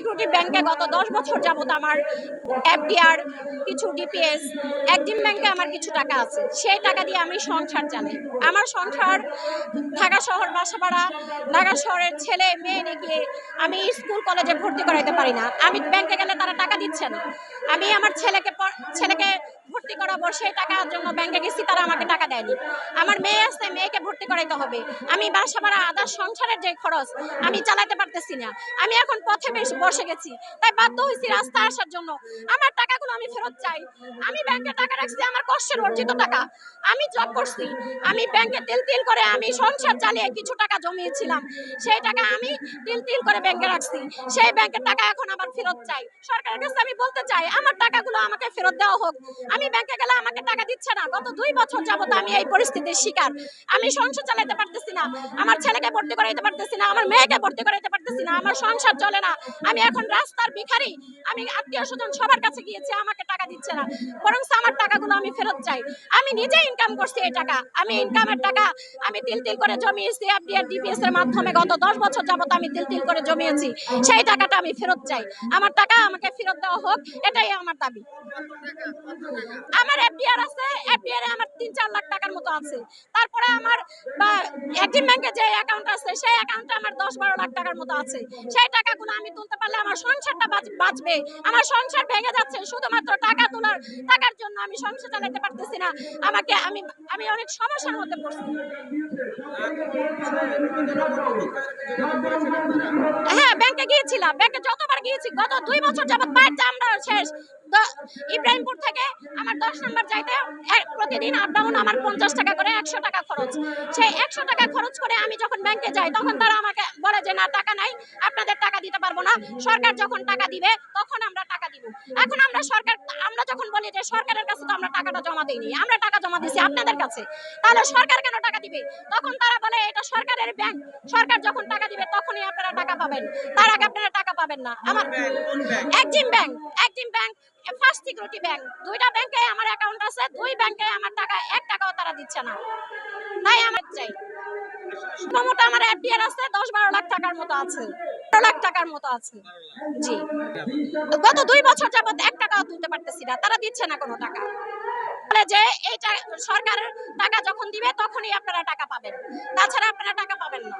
Security ব্যাংকে গত দশ বছর যাবত আমার এফডিআর, কিছু ডিপিএস একদিন ব্যাংকে আমার কিছু টাকা আছে। সেই টাকা দিয়ে আমি সংসার চালাই। আমার সংসার ঢাকা শহর, বাসাপাড়া, ঢাকা শহরের ছেলে, মেয়ে রেখে আমি স্কুল, কলেজে ভর্তি করাইতে পারি না। আমি ব্যাংকে গেলে তারা টাকা দিচ্ছে না। আমি আমার ছেলেকে ছেলেকে ভর্তি করাবো সেই টাকার জন্য ব্যাংকে গেছি, তারা আমাকে টাকা দেয়নি। আমার মেয়ে আছে, মেয়েকে ভর্তি করাইতে হবে। আমি বাসা ভাড়া আদার সংসারের যে খরচ, আমি চালাতে পারতেছি না। আমি এখন পথে বেশ বসে গেছি, তাই বাধ্য হয়েছি রাস্তা আসার জন্য। আমার টাকাগুলো আমি ফেরত চাই। আমি ব্যাংকে টাকা রাখছি, আমার কষ্টের অর্জিত টাকা। আমি জব করছি, আমি ব্যাংকে তিল তিল করে আমি সংসার চালিয়ে কিছু টাকা জমিয়েছিলাম। সেই টাকা আমি তিল তিল করে ব্যাংকে রাখছি। সেই ব্যাংকের টাকা এখন আবার ফেরত চাই। সরকারের কাছে আমি বলতে চাই, আমার টাকাগুলো আমাকে ফেরত দেওয়া হোক। আমি ব্যাংকে গেলে আমাকে টাকা দিচ্ছে না। গত দুই বছর যাবত আমি এই পরিস্থিতির শিকার। আমি সংসার চালাতে পারতেছি না। আমার ছেলেকে ভর্তি করাইতে পারতেছি না। আমার মেয়েকে ভর্তি করাইতে পারতেছি না। আমার সংসার চলে না। আমি এখন রাস্তার ভিখারি। আমি আত্মীয় স্বজন সবার কাছে গিয়েছি, আমাকে টাকা দিচ্ছে না। বরং আমার টাকাগুলো আমি ফেরত চাই। আমি নিজে ইনকাম করছি এই টাকা। আমি ইনকামের টাকা আমি তিল তিল করে জমিয়েছি এফডিআর ডিপিএস এর মাধ্যমে। গত দশ বছর যাবত আমি তিল তিল করে জমিয়েছি। সেই টাকাটা আমি ফেরত চাই। আমার টাকা আমাকে ফেরত দেওয়া হোক, এটাই আমার দাবি। আমার এফডিআর আছে এফডিআর আমার তিন চার লাখ টাকার মতো আছে। তারপরে আমার এক্সিম ব্যাংকে যে অ্যাকাউন্ট আছে, সেই অ্যাকাউন্টে আমার দশ বারো লাখ টাকার মতো আছে। সেই টাকাগুলো আমি তুলতে পারলে আমার সংসারটা বাঁচবে। আমার সংসার ভেঙে যাচ্ছে, শুধুমাত্র টাকা তোলার, টাকার জন্য আমি সংসার চালাতে পারতেছি না। আমাকে, আমি আমি অনেক সমস্যার মধ্যে পড়ছি। হ্যাঁ ব্যাংকে গিয়েছিলাম, ব্যাংকে যতবার গিয়েছি, গত দুই বছর যাবত পায়ের চামড়া শেষ। ইব্রাহিমপুর থেকে আমার দশ নম্বর যাইতে প্রতিদিন আপ ডাউন আমার পঞ্চাশ টাকা করে, একশো টাকা খরচ। সেই একশো টাকা খরচ করে আমি যখন ব্যাংকে যাই, তখন তারা আমাকে বলে যে, না, টাকা নাই, আপনাদের টাকা দিতে পারব না। সরকার যখন টাকা দিবে, তখন আমরা টাকা দিব। এখন আমরা সরকার, আমরা যখন বলি যে, সরকারের কাছে তো আমরা টাকাটা জমা দিইনি, আমরা টাকা জমা দিছি আপনাদের কাছে, তাহলে সরকার কেন টাকা দিবে? তখন তারা বলে, এটা সরকারের ব্যাংক সরকার যখন টাকা দিবে, তখনই পাবেন। তার আগে আপনারা টাকা পাবেন না। আমার Exim bank. Exim bank first security bank দুইটা ব্যাংকে আমার অ্যাকাউন্ট আছে দুই ব্যাংকে আমার টাকা এক টাকাও তারা দিচ্ছে না। তাই আমার চাই। মোটামুটি আমার এফডিআর আছে দশ বারো লাখ টাকার মতো আছে। বারো লাখ টাকার মতো আছে। জি। গত দুই বছর যাবত এক টাকাও তুলতে পারতেছি না। তারা দিচ্ছে না কোনো টাকা। বলে যে এইটা সরকারের টাকা যখন দিবে তখনই আপনারা টাকা পাবেন। তাছাড়া আপনারা টাকা পাবেন না।